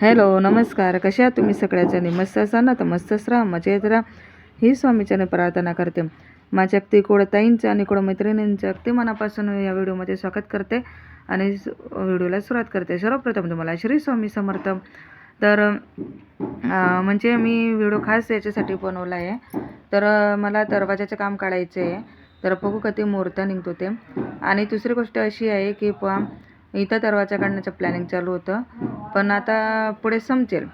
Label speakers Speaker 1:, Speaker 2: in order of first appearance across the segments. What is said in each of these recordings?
Speaker 1: Hello नमस्कार. कशा आहात तुम्ही सगळ्याजणी? मस्त असाल ना? तर मस्तच राहा मजेत राहा. ही स्वामीच्याने प्रार्थना करते. माझ्या अगदी कोडताईंचं आणि कोड मैत्रिणींचं अगदी मनापासून या व्हिडिओमध्ये स्वागत करते आणि व्हिडिओला सुरुवात करते. सर्वप्रथम तुम्हाला श्री स्वामी समर्थ. तर म्हणजे मी व्हिडिओ खास याच्यासाठी बनवला आहे. तर मला दरवाजाचं काम काढायचं आहे तर बघू कधी मुहूर्त निघतो ते. आणि दुसरी गोष्ट अशी आहे की पहा इथं दरवाजा काढण्याचं प्लॅनिंग चालू होतं. पण आता पुढे समजेल.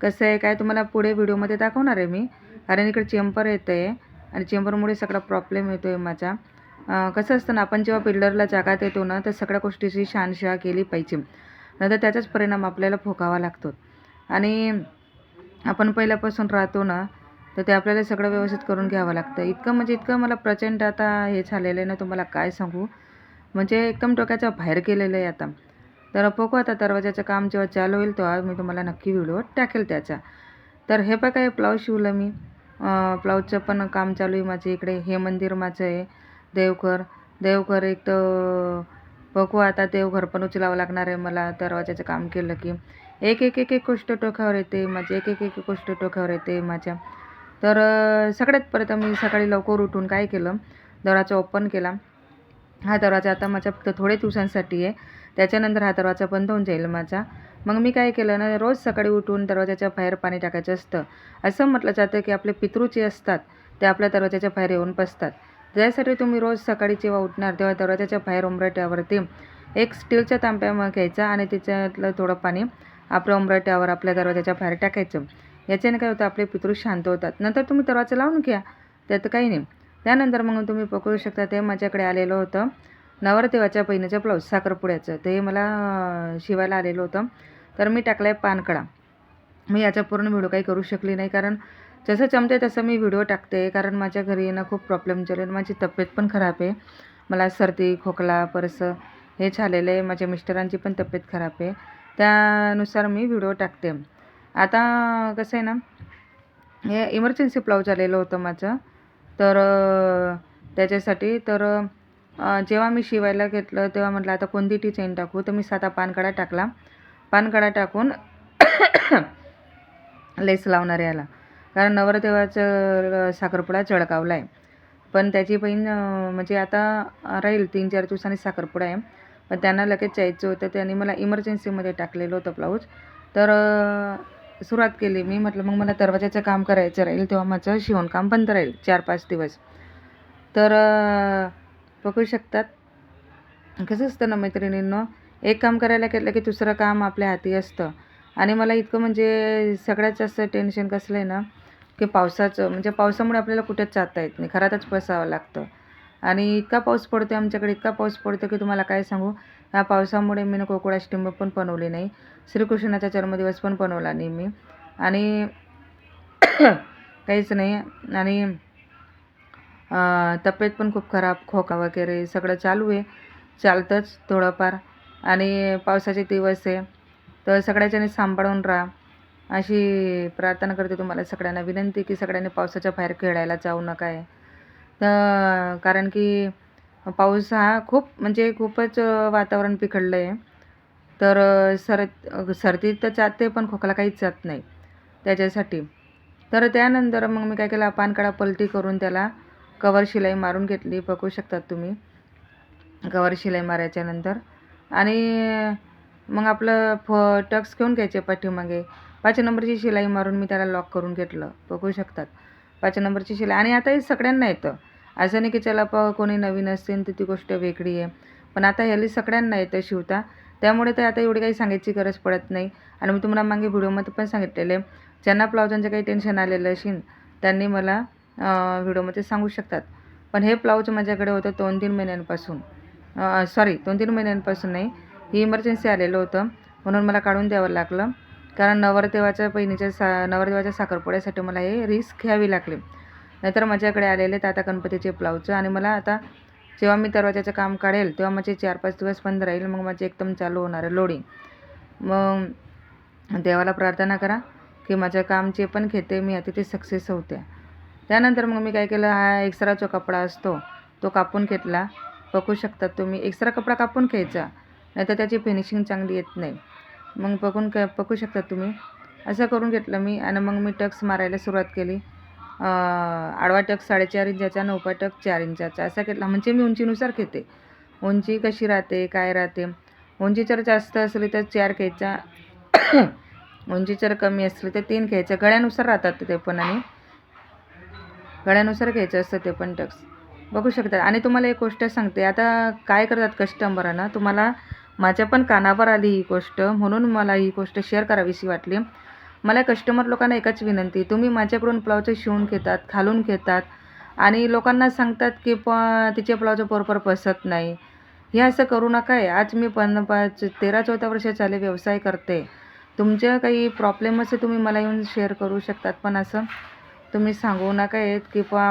Speaker 1: कसं आहे काय तुम्हाला पुढे व्हिडिओमध्ये दाखवणार आहे मी. कारण इकडे चेंबर येतं आहे आणि चेंबरमुळे सगळा प्रॉब्लेम येतो आहे माझा कसं असतं ना आपण जेव्हा बिल्डरला जागा देतो ना तर सगळ्या गोष्टीची शानशहा केली पाहिजे. नंतर त्याचाच परिणाम आपल्याला भोगावा लागतो. आणि आपण पहिल्यापासून राहतो ना तर ते आपल्याला सगळं व्यवस्थित करून घ्यावं लागतं. इतकं म्हणजे इतकं मला प्रचंड आता हे झालेलं आहे ना तुम्हाला काय सांगू? म्हणजे एकदम डोक्याच्या बाहेर गेलेलं आहे आता. तर बघू आता दरवाजाचं काम जेव्हा चालू होईल तेव्हा मी तुम्हाला नक्की व्हिडिओ टाकेल त्याचा. तर हे बघा हे ब्लाऊज शिवलं मी. ब्लाऊजचं पण काम चालू आहे माझे इकडे. हे मंदिर माझं आहे. देवघर. देवघर एक तर बघू आता देवघर पण उचलावं लागणार आहे मला. दरवाजाचं काम केलं की. एक एक एक एक गोष्ट टोकावर येते माझी एक एक एक गोष्ट टोक्यावर येते माझ्या. तर सगळ्यात पर्यंत मी सकाळी लवकर उठून काय केलं? दराचा ओपन केला. हा दरवाजा आता माझ्या फक्त थोडे दिवसांसाठी आहे. त्याच्यानंतर हा दरवाजा बंद होऊन जाईल माझा. मग मी काय केलं ना रोज सकाळी उठून दरवाजाच्या बाहेर पाणी टाकायचं असतं. असं म्हटलं जातं की आपले पितृ जे असतात ते आपल्या दरवाजाच्या बाहेर येऊन बसतात. ज्यासाठी तुम्ही रोज सकाळी जेव्हा उठणार तेव्हा दरवाजाच्या बाहेर उमरट्यावरती एक स्टीलच्या तांब्या मग घ्यायचा आणि त्याच्यातलं थोडं पाणी आपल्या उमरट्यावर आपल्या दरवाजाच्या बाहेर टाकायचं. याच्याने काय होतं आपले पितृ शांत होतात. नंतर तुम्ही दरवाजा लावून घ्या. त्यात काही नाही. त्यानंतर मग तुम्ही पकडू शकता. ते माझ्याकडे आलेलं होतं. नवरदेवाच्या बहिणीचं ब्लाऊज साखरपुड्याचं. ते मला शिवायला आलेलं होतं. तर मी टाकलं आहे पानकडा मी याचा पूर्ण व्हिडिओ काही करू शकली नाही कारण जसं जमते तसं मी व्हिडिओ टाकते. कारण माझ्या घरी ना खूप प्रॉब्लेम चालू आहे. माझी तब्येत पण खराब आहे. मला सर्दी खोकला परस हे झालेलं आहे. माझ्या मिस्टरांची पण तब्येत खराब आहे. त्यानुसार मी व्हिडिओ टाकते. आता कसं आहे ना हे इमर्जन्सी ब्लाऊज आलेलं होतं माझं. तर त्याच्यासाठी तर जेव्हा मी शिवायला घेतलं तेव्हा म्हटलं आता कोणती टी टाकू? तर मी साधा पानकडा टाकला. पानकडा टाकून लेस लावणार याला. कारण नवरदेवाचं साखरपुडा जळगावला आहे पण त्याची बहीण म्हणजे आता राहील तीन चार दिवसांनी साखरपुडा आहे. पण त्यांना लगेच जायचं होतं. त्यांनी मला इमर्जन्सीमध्ये टाकलेलं होतं ब्लाऊज. तर सुरुवात केली. मी म्हटलं मग मला दरवाजाचं काम करायचं राहील तेव्हा माझं शिवणकाम बंद राहील चार पाच दिवस. तर बघू शकतात. कसं असतं ना मैत्रिणींनो एक काम करायला केलं की दुसरं काम आपल्या हाती असतं. आणि मला इतकं म्हणजे सगळ्यात जास्त टेन्शन कसलं आहे ना की पावसाचं म्हणजे पावसामुळे आपल्याला कुठेच जाता येत नाही. घरातच बसावं लागतं. आणि इतका पाऊस पडतो आमच्याकडे इतका पाऊस पडतो की तुम्हाला काय सांगू? ह्या पावसामुळे मी गोकुळाची टिंब पण बनवली नाही. श्रीकृष्णाचा जन्मदिवस पण बनवला नाही मी. आणि काहीच नाही. आणि तब्येत पण खूप खराब खोका वगैरे सगळं चालू आहे. चालतंच थोडंफार. आणि पावसाचे दिवस आहे. तर सगळ्याच्याने सांभाळून राहा. अशी प्रार्थना करते तुम्हाला सगळ्यांना. विनंती की सगळ्यांनी पावसाच्या बाहेर खेळायला जाऊ नका. आहे तर कारण की पाऊस हा खूप म्हणजे खूपच वातावरण बिघडलं आहे तर सर सर्दी तर जाते पण खोकला काहीच जात नाही. त्याच्यासाठी. तर त्यानंतर मग मी काय केलं पानकडा पलटी करून त्याला कवर शिलाई मारून घेतली. बघू शकतात तुम्ही. कवर शिलाई मारायच्यानंतर आणि मग आपलं फ टक्स घेऊन घ्यायचे पाठीमागे. पाच नंबरची शिलाई मारून मी त्याला लॉक करून घेतलं. बघू शकतात. पाच नंबरची शिलाई. आणि आता हे सगळ्यांना येतं. असं नाही की चला प कोणी नवीन असेल तर ती गोष्ट वेगळी आहे. पण आता ह्याली सगळ्यांना येतं शिवता. त्यामुळे तर आता एवढी काही सांगायची गरज पडत नाही. आणि मी तुम्हाला मागे व्हिडिओमध्ये पण सांगितलेले ज्यांना ब्लाउजांचं काही टेन्शन आलेलं असेल त्यांनी मला व्हिडिओमध्ये सांगू शकतात. पण हे ब्लाऊज माझ्याकडे होतं दोन तीन महिन्यांपासून. सॉरी दोन तीन महिन्यांपासून नाही. ही इमर्जन्सी आलेलं होतं. म्हणून मला काढून द्यावं लागलं. कारण नवरदेवाच्या बहिणीच्या सा नवरदेवाच्या साखरपुड्यासाठी मला हे रिस्क घ्यावी लागली. नाहीतर माझ्याकडे आलेले ताता गणपतीचे ब्लाऊज. आणि मला आता जेव्हा मी दरवाजाचं काम काढेल तेव्हा माझे चार पाच दिवस बंद राहील मग माझे एकदम चालू होणार आहे लोडिंग मग देवाला प्रार्थना करा की माझं काम जे पण घेते मी आता ते सक्सेस होते. त्यानंतर मग मी काय केलं हा एक्स्ट्रा जो कपडा असतो तो कापून घेतला. बघू शकतात तुम्ही एक्स्ट्रा कपडा कापून घ्यायचा नाही तर त्याची फिनिशिंग चांगली येत नाही. मग बघून क बघू शकता तुम्ही. असं करून घेतलं मी आणि मग मी टक्स मारायला सुरुवात केली. आडवा टक साडेचार इंचाचा आणि टक चार इंचाचा असा घेतला म्हणजे मी उंचीनुसार घेते. उंची कशी राहते काय राहते? उंची जर जास्त असली तर चार घ्यायचा. उंची जर कमी असली तर तीन घ्यायचं. गळ्यानुसार राहतात ते पण आणि गळ्यानुसार घ्यायचं असतं ते पण टक्स. बघू शकतात आणि तुम्हाला एक गोष्ट सांगते. आता काय करतात कस्टमरांना तुम्हाला माझ्या पण कानावर आली ही गोष्ट. म्हणून मला ही गोष्ट शेअर करावीशी वाटली. मला कस्टमर लोकांना एकच विनंती तुम्ही माझ्याकडून ब्लाऊज शिवून घेतात खालून घेतात आणि लोकांना सांगतात की प तिचे ब्लाऊज बरोबर बसत नाही. हे असं करू नका आहे आज मी पण पाच तेरा चौदा वर्ष झाले व्यवसाय करते. तुमच्या काही प्रॉब्लेम असेल तुम्ही मला येऊन शेअर करू शकतात पण असं? तुम्ही सांगू नका आहेत की पा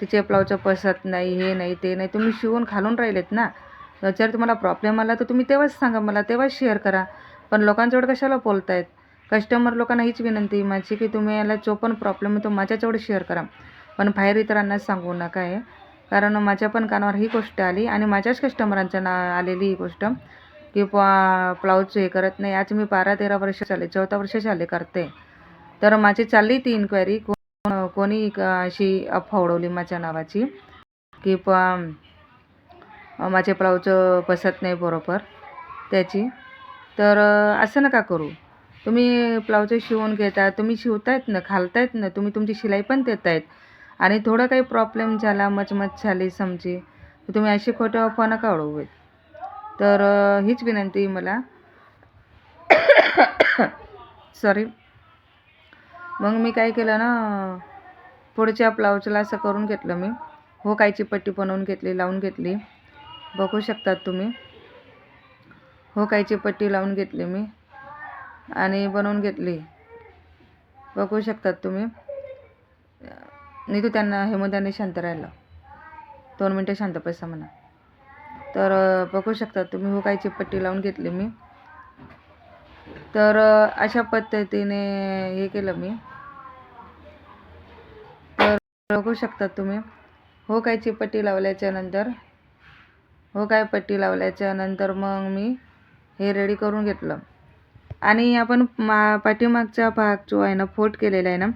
Speaker 1: तिचे ब्लाऊज बसत नाही हे नाही ते नाही. तुम्ही शिवून खालून राहिलेत ना? जर तुम्हाला प्रॉब्लेम आला तर तुम्ही तेव्हाच सांगा मला तेव्हाच शेअर करा. पण लोकांजवळ कशाला बोलतायत? कस्टमर लोकांना हीच विनंती माझी की तुम्ही याला जो पण प्रॉब्लेम आहे तो माझ्याजवळ शेअर करा. पण बाहेर इतरांना सांगू नका आहे कारण माझ्या पण कानावर ही गोष्ट आली आणि माझ्याच कस्टमरांच्या ना आलेली ही गोष्ट. की पा ब्लाऊज हे करत नाही. आज मी बारा तेरा वर्ष झाले चौदा वर्ष झाले करते. तर माझी चालली ती इन्क्वायरी कोण कोणी अशी अफवा उडवली माझ्या नावाची? की पा माझे ब्लाऊज बसत नाही बरोबर. त्याची. तर असं नका करू. तुम्ही ब्लाऊज शिवून घेता तुम्ही शिवतायत ना घालतायत ना तुम्ही तुमची शिलाई पण देत आहेत आणि थोडं काही प्रॉब्लेम झाला मचमच झाली समजी तर तुम्ही अशी खोटं अफवा नका उडवू तर हीच विनंती मला. सॉरी मग मी काय केलं ना पुढच्या ब्लाऊजला असं करून घेतलं मी. हो कायची पट्टी बनवून घेतली लावून घेतली. बघू शकतात तुम्ही. हो कायची पट्टी लावून घेतली मी. आणि बनवून घेतली. बघू शकतात तुम्ही. नाही तू त्यांना हेमोद्याने शांत राहिलं. दोन मिनटं शांत पैसा म्हणा. तर बघू शकता तुम्ही हो कायची पट्टी लावून घेतली मी. तर अशा पद्धतीने हे केलं मी. तर बघू शकता तुम्ही हो कायची पट्टी लावल्याच्या नंतर हो काय पट्टी लावल्याच्या नंतर मग मी हे रेडी करून घेतलं. आणि आपण मा पाठीमागचा भाग जो आहे ना फोट केलेला आहे ना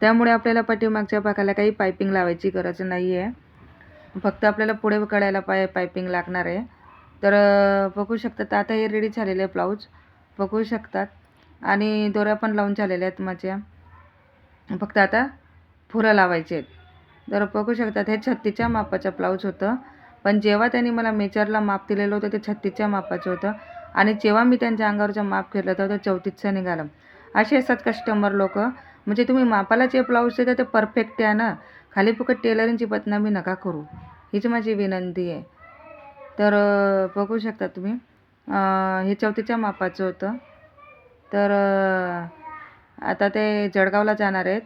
Speaker 1: त्यामुळे आपल्याला पाठीमागच्या भागाला काही पायपिंग लावायची गरज नाही आहे फक्त आपल्याला पुढे कळायला पाय पायपिंग लागणार आहे. तर बघू शकतात आता हे रेडी झालेले आहे ब्लाऊज. बघू शकतात. आणि दोऱ्या पण लावून झालेल्या आहेत माझ्या. फक्त आता फुलं लावायचे आहेत. तर बघू शकतात हे छत्तीच्या मापाचं ब्लाऊज होतं. पण जेव्हा त्यांनी मला मेजरला माप दिलेलं होतं ते छत्तीच्या मापाचं होतं. आणि जेव्हा मी त्यांच्या अंगावरचं माप घेतलं तर ते चौतीसचं निघालं. असे असतात कस्टमर लोक. म्हणजे तुम्ही मापाला जे ब्लाऊज देता ते परफेक्ट आहे ना. खाली फुकट टेलरिंगची बदनामी नका करू. हीच माझी विनंती आहे. तर बघू शकता तुम्ही. हे चौथीच्या मापाचं होतं. तर आता ते जळगावला जाणार आहेत.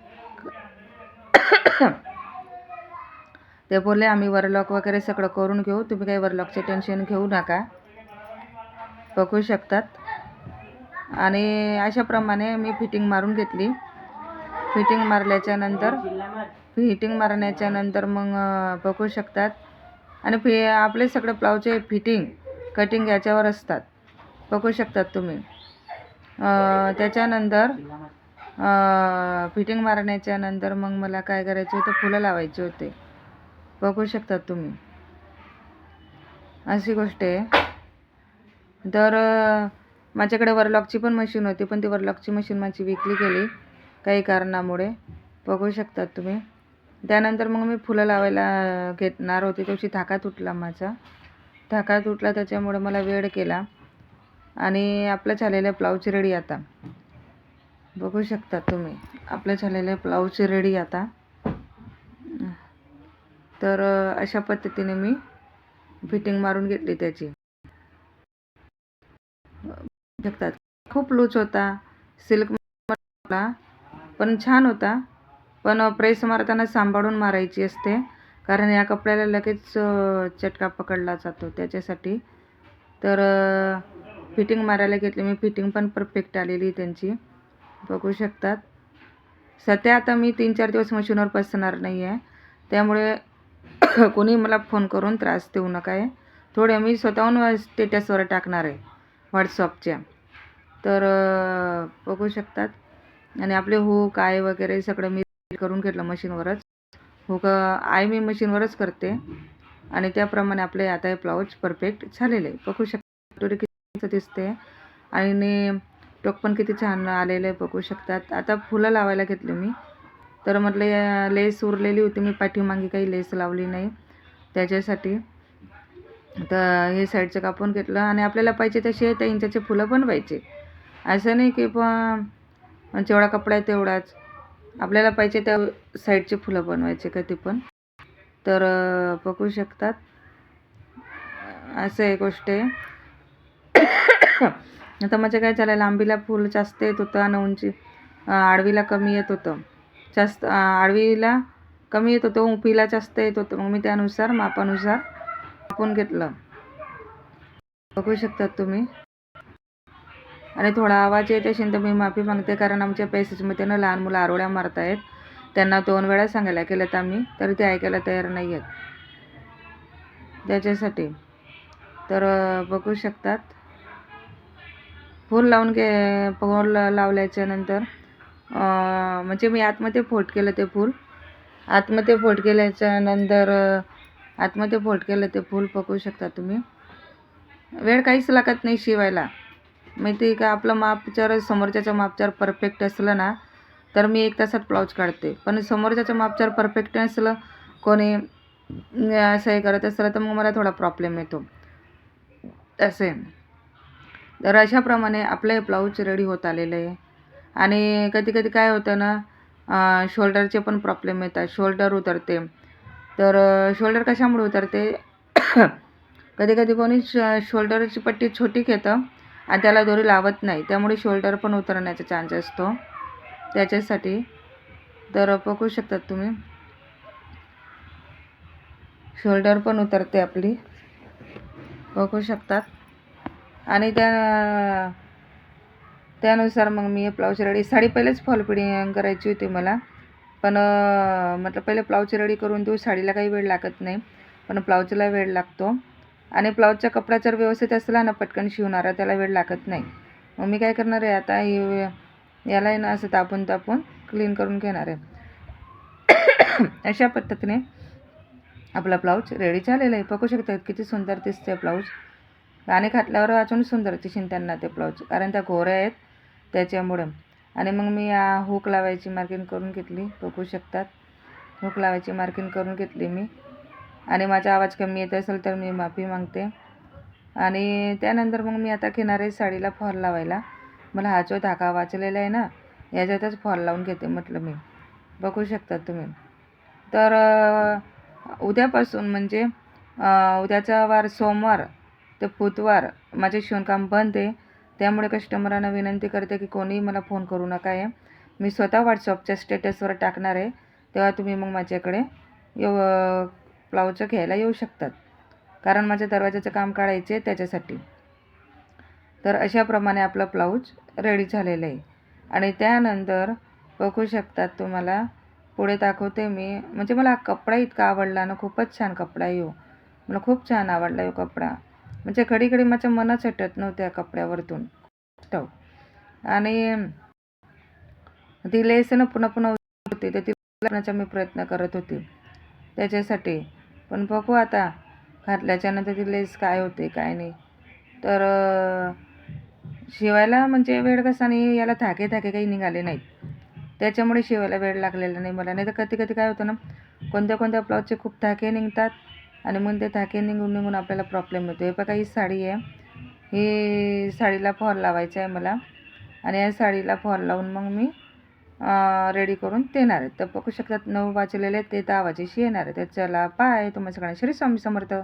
Speaker 1: ते बोलले आम्ही वरलॉक वगैरे सगळं करून घेऊ. तुम्ही काही वरलॉकचे टेन्शन घेऊ नका. बघू शकतात. आणि अशाप्रमाणे मी फिटिंग मारून घेतली. फिटिंग मारल्याच्यानंतर फिटिंग मारण्याच्यानंतर मग अं, बघू शकतात. आणि फि आपले सगळे ब्लाऊजचे फिटिंग कटिंग याच्यावर असतात. बघू शकतात तुम्ही. त्याच्यानंतर फिटिंग मारण्याच्या नंतर मग मला काय करायचे होते? फुलं लावायचे होते. बघू शकतात तुम्ही. अशी गोष्ट आहे. तर माझ्याकडे वरलॉकची पण मशीन होती पण ती वरलॉकची मशीन माझी विकली गेली काही कारणामुळे. बघू शकतात तुम्ही. त्यानंतर मग मी फुलं लावायला घेणार होते दिवशी धाका तुटला माझा. धाका तुटला त्याच्यामुळे मला वेळ केला. आणि आपलं झालेलं ब्लाऊज रेडी आता. बघू शकतात तुम्ही आपलं झालेलं ब्लाऊज रेडी आता. तर अशा पद्धतीने मी फिटिंग मारून घेतली त्याची. जगतात. खूप लूज होता. सिल्क पण छान होता. पण प्रेस मारताना सांभाळून मारायची असते. कारण या कपड्याला लगेच चटका पकडला जातो त्याच्यासाठी. तर फिटिंग मारायला घेतली. मी फिटिंग पण परफेक्ट आलेली त्यांची. बघू शकतात. सध्या आता मी तीन चार दिवस मशीनवर बसणार नाही आहे त्यामुळे कोणी मला फोन करून त्रास देऊ नका. आहे थोडे मी स्वतःहून स्टेटसवर टाकणार आहे. व्हॉट्सअपच्या. तर बघू शकतात. आणि आपले हो काय वगैरे सगळं मी करून घेतलं मशीनवरच. हो का आय मी मशीनवरच करते. आणि त्याप्रमाणे आपले आता हे ब्लाऊज परफेक्ट झालेले आहे. बघू शकता कटोरी किती दिसते. आणि टोक पण किती छान आलेलं आहे बघू शकतात. आता फुलं लावायला घेतले मी. तर म्हटलं या लेस उरलेली होती मी पाठीमागे काही लेस लावली नाही. त्याच्यासाठी तर हे साईडचं कापून घेतलं आणि आपल्याला पाहिजे तसे त्या इंचाचे फुलं बनवायचे. असं नाही की पण जेवढा कपडा आहे तेवढाच. आपल्याला पाहिजे त्या साईडचे फुलं बनवायचे कधी पण. तर बघू शकतात. असं एक गोष्ट आहे. आता म्हणजे काय झालं लांबीला फुल जास्त येत होतं आणि उंची आडवीला कमी येत होतं. जास्त आडवीला कमी येत होतं उंचीला जास्त येत होतं. मग मी त्यानुसार मापानुसार कापून घेतलं. बघू शकतात तुम्ही. आणि थोडा आवाज येत असेल तर मी माफी मागते कारण आमच्या पॅसेजमध्ये ना लहान मुलं आरोळ्या मारत आहेत. त्यांना दोन वेळा सांगायला केलं तर आम्ही तर ते ऐकायला तयार नाही आहेत. त्याच्यासाठी. तर बघू शकतात. फूल लावून घे फूल लावल्याच्या नंतर म्हणजे मी आतमध्ये फोट केलं ते फूल. आतमध्ये फोट केल्याच्यानंतर आतमध्ये फोट केलं ते फूल पकवू शकता तुम्ही. वेळ काहीच लागत नाही शिवायला. माहिती आहे का आपलं माप जर समोरच्याचं माप जर परफेक्ट असलं ना तर मी एक तासात ब्लाऊज काढते. पण समोरच्याचं माप जर परफेक्ट नसलं कोणी असं हे करत असलं तर मग मला थोडा प्रॉब्लेम येतो. असे. तर अशाप्रमाणे आपलं हे ब्लाऊज रेडी होत आलेलं आहे. आणि कधी कधी काय होतं ना शोल्डरचे पण प्रॉब्लेम येतात. शोल्डर उतरते. तर शोल्डर कशामुळे उतरते? कधी कधी कोणी श शोल्डरची पट्टी छोटी घेतं आणि त्याला दोरी लावत नाही. त्यामुळे शोल्डर पण उतरण्याचा चान्स असतो. त्याच्यासाठी. तर बघू शकतात तुम्ही? शोल्डर पण उतरते आपली. बघू शकतात. आणि त्या त्यानुसार मग मी ब्लाऊज रेडी साडी पहिलेच फॉल फिटिंग करायची होती मला. पण म्हटलं पहिले ब्लाऊजची रेडी करून देऊ साडीला काही वेळ लागत नाही. पण ब्लाऊजला वेळ लागतो. आणि ब्लाऊजचा कपडा जर व्यवस्थित असला ना पटकन शिवणारा त्याला वेळ लागत नाही. मग मी काय करणार आहे आता हे याला आहे ना असं तापून तापून क्लीन करून घेणार आहे. अशा पद्धतीने आपला ब्लाऊज रेडी झालेला आहे. बघू शकतात किती सुंदर दिसते ब्लाऊज. गाणे घातल्यावर अजून सुंदर दिसेन त्यांना ते ब्लाऊज. कारण त्या गोऱ्या आहेत त्याच्यामुळे. आणि मग मी हुक लावायची मार्किंग करून घेतली. बघू शकतात. हुक लावायची मार्किंग करून घेतली मी. आणि माझा आवाज कमी येत असेल तर मी माफी मागते. आणि त्यानंतर मग मी आता घेणार आहे साडीला फॉल लावायला. मला हा जो धागा वाचलेला आहे ना याच्यातच फॉल लावून घेते म्हटलं मी. बघू शकतात तुम्ही. तर उद्यापासून म्हणजे उद्याचा वार सोमवार ते बुधवार माझे शिवणकाम बंद आहे. त्यामुळे कस्टमरांना विनंती करते की कोणीही मला फोन करू नका आहे मी स्वतः व्हॉट्सअपच्या स्टेटसवर टाकणार आहे. तेव्हा तुम्ही मग माझ्याकडे येऊ ब्लाऊजचं घ्यायला येऊ शकतात. कारण माझ्या दरवाजाचं काम काढायचे त्याच्यासाठी. तर अशाप्रमाणे आपला ब्लाऊज रेडी झालेलं आहे. आणि त्यानंतर बघू शकतात तुम्हाला पुढे दाखवते मी. म्हणजे मला हा कपडा इतका आवडला ना खूपच छान कपडा येऊ हो. मला खूप छान आवडला यो कपडा. म्हणजे घडी घडी माझ्या मनच हटत नव्हत्या कपड्यावरतून. स्टव आणि ती लेस ना पुन्हा पुन्हा होती तर ती लावण्याचा मी प्रयत्न करत होते. त्याच्यासाठी. पण बघू आता घातल्याच्या नंतर ती लेस काय होते काय नाही. तर शिवायला म्हणजे वेळ कसा नाही याला धागे धागे काही निघाले नाहीत. त्याच्यामुळे शिवायला वेळ लागलेला नाही मला. नाही तर कधी कधी काय होतं ना कोणत्या कोणत्या ब्लाऊजचे खूप धागे निघतात आणि मग ते धाके निघून निघून आपल्याला प्रॉब्लेम होतो हे बघा ही साडी आहे. ही साडीला फॉल लावायचा आहे मला. आणि या साडीला फॉल लावून मग मी रेडी करून देणार आहे. तर बघू शकतात नऊ वाजलेले आहेत ते दहा वाजेशी येणार आहे. तर चला पाय तुम्हाला सगळ्यांना श्री स्वामी समर्थ.